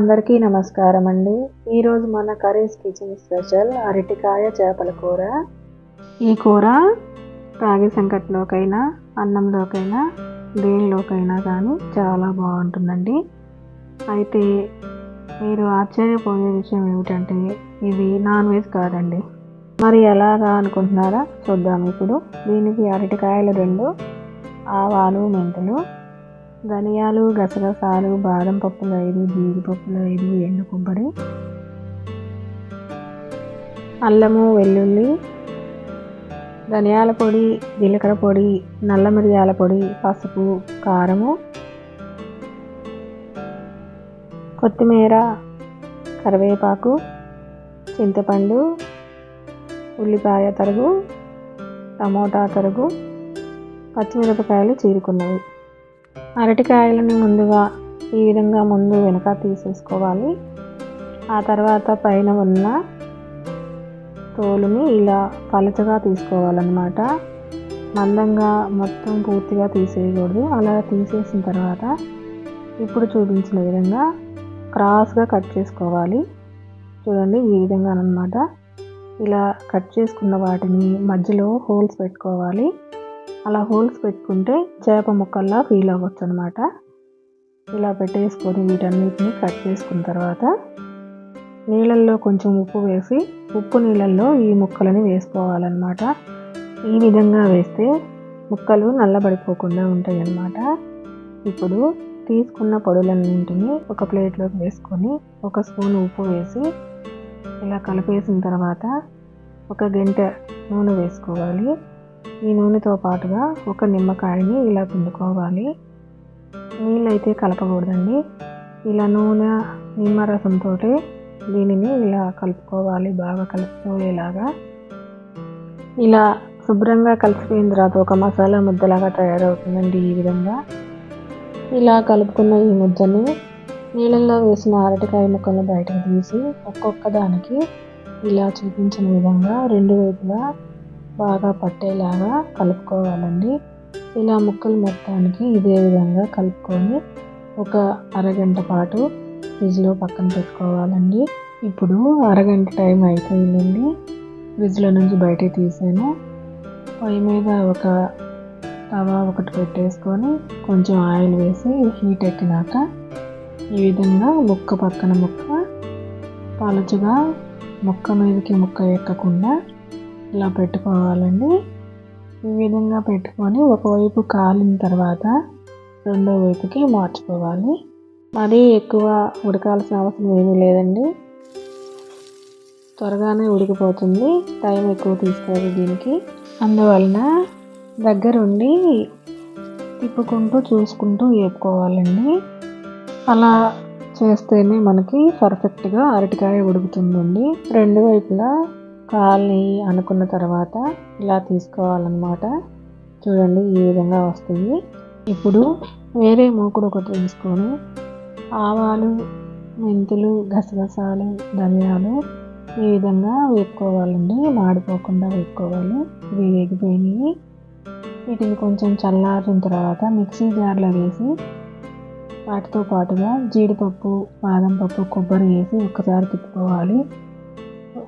అందరికీ నమస్కారం అండి ఈరోజు మన కర్రీస్ కిచెన్ స్పెషల్ అరటికాయ చేపల కూర. ఈ కూర రాగి సంకట్లోకైనా అన్నంలోకైనా దేనిలోకైనా కానీ చాలా బాగుంటుందండి. అయితే మీరు ఆశ్చర్యపోయే విషయం ఏమిటంటే ఇది నాన్ వెజ్ కాదండి. మరి ఎలాగా అనుకుంటున్నారా? చూద్దాం ఇప్పుడు. దీనికి అరటికాయలు రెండు ఆవాలు మెంతులు ధనియాలు గసగసాలు బాదం పప్పులు ఐదు జీడిపప్పులు ఐదు ఎండు కొబ్బరి అల్లము వెల్లుల్లి ధనియాల పొడి జీలకర్ర పొడి నల్ల మిరియాల పొడి పసుపు కారము కొత్తిమీర కరివేపాకు చింతపండు ఉల్లిపాయ తరుగు టమోటా తరుగు పచ్చిమిరపకాయలు చీరుకున్నవి. అరటికాయలను ముందుగా ఈ విధంగా ముందు వెనక తీసేసుకోవాలి. ఆ తర్వాత పైన ఉన్న తోలుని ఇలా పలచగా తీసుకోవాలన్నమాట. మందంగా మొత్తం పూర్తిగా తీసేయకూడదు. అలా తీసేసిన తర్వాత ఇప్పుడు చూపించిన విధంగా క్రాస్గా కట్ చేసుకోవాలి. చూడండి ఈ విధంగా అనమాట ఇలా కట్ చేసుకున్న వాటిని మధ్యలో హోల్స్ పెట్టుకోవాలి. అలా హోల్స్ పెట్టుకుంటే చేప ముక్కల్లా ఫీల్ అవ్వచ్చు అనమాట ఇలా పెట్టేసుకొని వీటన్నిటిని కట్ చేసుకున్న తర్వాత నీళ్ళల్లో కొంచెం ఉప్పు వేసి ఉప్పు నీళ్ళల్లో ఈ ముక్కలని వేసుకోవాలన్నమాట ఈ విధంగా వేస్తే ముక్కలు నల్లబడిపోకుండా ఉంటాయి అన్నమాట ఇప్పుడు తీసుకున్న పొడులన్నింటినీ ఒక ప్లేట్లోకి వేసుకొని ఒక స్పూన్ ఉప్పు వేసి ఇలా కలిపేసిన తర్వాత ఒక గంట నూనె వేసుకోవాలి. ఈ నూనెతో పాటుగా ఒక నిమ్మకాయని ఇలా పిండుకోవాలి. నీళ్ళైతే కలపకూడదండి. ఇలా నూనె నిమ్మరసంతో దీనిని ఇలా కలుపుకోవాలి బాగా కలిసిపోయేలాగా ఇలా శుభ్రంగా కలిసిపోయిన తర్వాత ఒక మసాలా ముద్దలాగా తయారవుతుందండి ఈ విధంగా. ఇలా కలుపుకున్న ఈ ముద్దని నీళ్ళల్లో వేసిన అరటికాయ ముక్కలను బయటకు తీసి ఒక్కొక్క దానికి ఇలా చూపించిన విధంగా రెండు వైపులా బాగా పట్టేలాగా కలుపుకోవాలండి. ఇలా ముక్కలు మొత్తానికి ఇదే విధంగా కలుపుకొని ఒక అరగంట పాటు ఫ్రిడ్జ్లో పక్కన పెట్టుకోవాలండి. ఇప్పుడు అరగంట టైం అయిపోయిందండి. ఫ్రిడ్జ్లో నుంచి బయటకు తీసాను. పొయ్యి మీద ఒక తవా ఒకటి పెట్టేసుకొని కొంచెం ఆయిల్ వేసి హీట్ ఎక్కినాక ఈ విధంగా ముక్క పక్కన ముక్క పలుచుగా ముక్క మీదకి ముక్క ఎక్కకుండా ఇలా పెట్టుకోవాలండి. ఈ విధంగా పెట్టుకొని ఒకవైపు కాలిన తర్వాత రెండో వైపుకి మార్చుకోవాలి. మరీ ఎక్కువ ఉడకాల్సిన అవసరం ఏమీ లేదండి. త్వరగానే ఉడికిపోతుంది. టైం ఎక్కువ తీసుకోదు దీనికి. అందువలన దగ్గరుండి తిప్పుకుంటూ చూసుకుంటూ వేపుకోవాలండి అలా చేస్తేనే మనకి పర్ఫెక్ట్గా అరటికాయ ఉడుకుతుందండి. రెండు వైపులా కాల్ని అనుకున్న తర్వాత ఇలా తీసుకోవాలన్నమాట. చూడండి ఈ విధంగా వస్తుంది ఇప్పుడు వేరే మూకుడు ఒకటి తీసుకొని ఆవాలు మెంతులు గసగసాలు ధనియాలు ఈ విధంగా వేపుకోవాలండి. మాడిపోకుండా వేపుకోవాలి. ఇవి వేగిపోయినాయి. వీటిని కొంచెం చల్లారిన తర్వాత మిక్సీ జార్లో వేసి వాటితో పాటుగా జీడిపప్పు బాదం పప్పు కొబ్బరి వేసి ఒక్కసారి తిప్పుకోవాలి.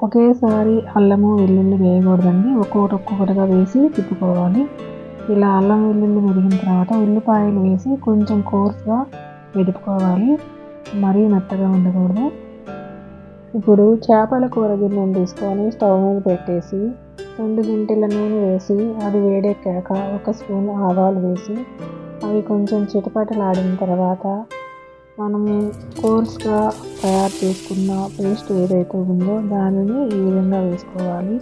ఒకేసారి అల్లము వెల్లుల్లి వేయకూడదండి. ఒక్కొక్కటి ఒక్కొక్కటిగా వేసి తిప్పుకోవాలి. ఇలా అల్లం వెల్లుల్లి మెరిగిన తర్వాత ఉల్లిపాయలు వేసి కొంచెం కోర్స్గా వెదుపుకోవాలి మరీ మెత్తగా ఉండకూడదు. ఇప్పుడు చేపల కూర గిన్నెను తీసుకొని స్టవ్ మీద పెట్టేసి రెండు గింటెల నూనె వేసి అది వేడెక్కాక ఒక స్పూన్ ఆవాలు వేసి అవి కొంచెం చిటపటలాడిన తర్వాత మనము కోర్స్గా తయారు చేసుకున్న పేస్ట్ ఏదైతే ఉందో దానిని ఈ విధంగా వేసుకోవాలి.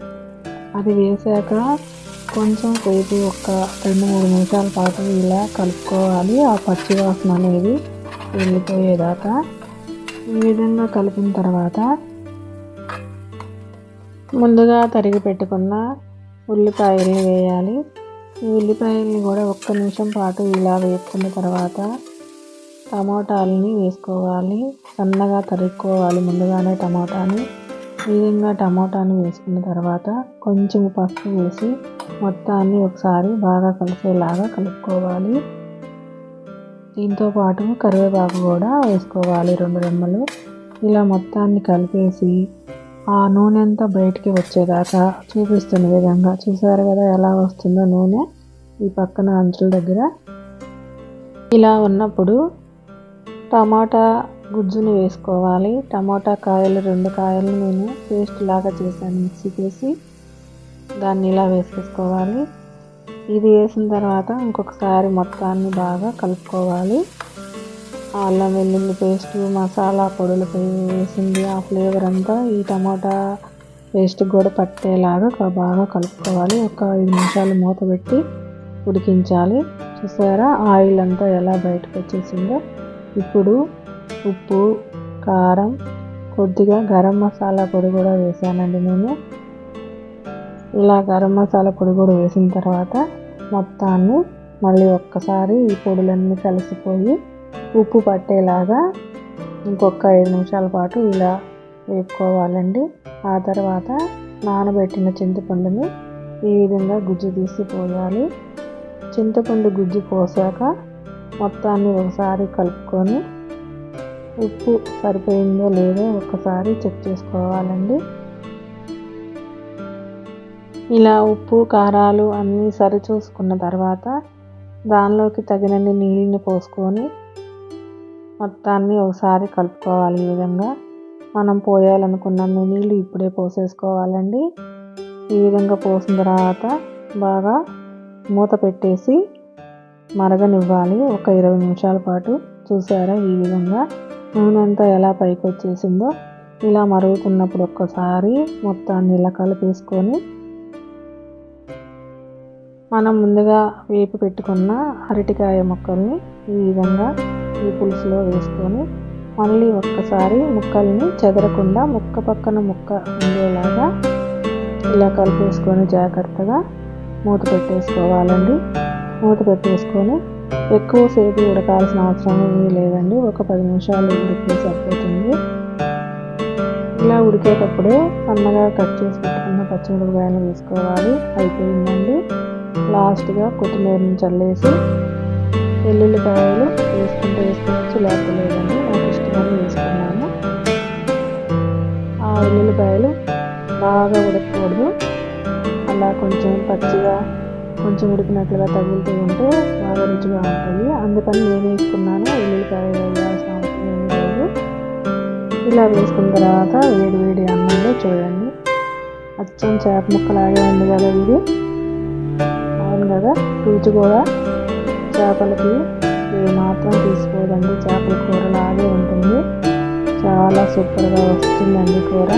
అది వేసాక కొంచెం సేపు ఒక రెండు మూడు నిమిషాల పాటు ఇలా కలుపుకోవాలి. ఆ పచ్చి వాసన అనేది వెళ్ళిపోయేదాకా ఈ విధంగా కలిపిన తర్వాత ముందుగా తరిగి పెట్టుకున్న ఉల్లిపాయల్ని వేయాలి. ఈ ఉల్లిపాయల్ని కూడా ఒక్క నిమిషం పాటు ఇలా వేసుకున్న తర్వాత టమాటాలని వేసుకోవాలి. సన్నగా తరుక్కోవాలి ముందుగానే టమాటాని. ఈ విధంగా టమాటాని వేసుకున్న తర్వాత కొంచెం పసుపు వేసి మొత్తాన్ని ఒకసారి బాగా కలిసేలాగా కలుపుకోవాలి. దీంతో పాటు కరివేపాకు కూడా వేసుకోవాలి రెండు రెమ్మలు. ఇలా మొత్తాన్ని కలిపేసి ఆ నూనె అంతా బయటికి వచ్చేదాకా చూపిస్తున్న విధంగా చూసారు కదా ఎలా వస్తుందో నూనె. ఈ పక్కన అంచుల దగ్గర ఇలా ఉన్నప్పుడు టమాటా గుజ్జుని వేసుకోవాలి. టమాటా కాయలు రెండు కాయలు నేను పేస్ట్ లాగా చేశాను మిక్సీ వేసి దాన్ని ఇలా వేసేసుకోవాలి. ఇది వేసిన తర్వాత ఇంకొకసారి మొత్తాన్ని బాగా కలుపుకోవాలి. అల్లం వెల్లుల్లి పేస్ట్ మసాలా పొడులు వేసింది ఆ ఫ్లేవర్ అంతా ఈ టమాటా పేస్ట్ కూడా పట్టేలాగా బాగా కలుపుకోవాలి. ఒక ఐదు నిమిషాలు మూత పెట్టి ఉడికించాలి. చూసారా ఆయిల్ అంతా ఎలా బయటకు వచ్చేసిందో. ఇప్పుడు ఉప్పు కారం కొద్దిగా గరం మసాలా పొడి కూడా వేసానండి నేను. ఇలా గరం మసాలా పొడి కూడా వేసిన తర్వాత మొత్తాన్ని మళ్ళీ ఒక్కసారి ఈ పొడులన్నీ కలిసిపోయి ఉప్పు పట్టేలాగా ఇంకొక ఐదు నిమిషాల పాటు ఇలా వేపుకోవాలండి. ఆ తర్వాత నానబెట్టిన చింతపండుని ఈ విధంగా గుజ్జు తీసి పోయాలి. చింతపండు గుజ్జు పోసాక మొత్తాన్ని ఒకసారి కలుపుకొని ఉప్పు సరిపోయిందో లేదో ఒకసారి చెక్ చేసుకోవాలండి. ఇలా ఉప్పు కారాలు అన్నీ సరిచూసుకున్న తర్వాత దానిలోకి తగినన్ని నీళ్ళని పోసుకొని మొత్తాన్ని ఒకసారి కలుపుకోవాలి ఈ విధంగా. మనం పోయాలనుకున్న నీళ్ళు ఇప్పుడే పోసేసుకోవాలండి. ఈ విధంగా పోసిన తర్వాత బాగా మూత పెట్టేసి మరగనివ్వాలి. ఒక ఇరవై నిమిషాల పాటు చూసారా ఈ విధంగా? నూనె అంతా ఎలా పైకి వచ్చేసిందో ఇలా మరుగుతున్నప్పుడు ఒక్కసారి మొత్తాన్ని ఇలా కలిపేసుకొని మనం ముందుగా వేపు పెట్టుకున్న అరటికాయ ముక్కల్ని ఈ విధంగా ఈ పులుసులో వేసుకొని మళ్ళీ ఒక్కసారి ముక్కల్ని చెదరకుండా ముక్క పక్కన ముక్క ఉండేలాగా ఇలా కలిపేసుకొని జాగ్రత్తగా మూత పెట్టేసుకోవాలండి. మూత పెట్టేసుకొని ఎక్కువసేపు ఉడకాల్సిన అవసరం ఏమీ లేదండి. ఒక పది నిమిషాలు ఉడికి సరిపోతుంది. ఇలా ఉడికేటప్పుడు సన్నగా కట్ చేసి పెట్టుకున్న పచ్చిమిరపకాయలు వేసుకోవాలి. అయిపోయిందండి. లాస్ట్గా కొత్తిమీరని చల్లేసి వెల్లుల్లిపాయలు వేసుకుంటే వేసుకోవచ్చు లేకపోతే లేదండి. నాకు ఇష్టమని వేసుకున్నాను. ఆ వెల్లుల్లిపాయలు బాగా ఉడకకూడదు. అలా కొంచెం పచ్చిగా కొంచెం ఉడికినట్లుగా తగులుతూ ఉంటే బాగా రుచిగా ఉంటుంది. అందుకని నేను వేసుకున్నాను వెల్లుల్లిపాయ వేయాల్సిన ఇలా వేసుకున్న తర్వాత వేడి వేడి అన్నంలో చూడండి. అచ్చం చేప ముక్కలాగే ఉంది కదా ఇది. అవును కదా? రుచి కూడా చేపలకి మాత్రం తీసుకోదండి. చేపల కూరలాగే ఉంటుంది. చాలా సూపర్గా వస్తుందండి కూర.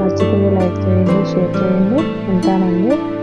నచ్చితే లైక్ చేయండి షేర్ చేయండి. ఉంటానండి.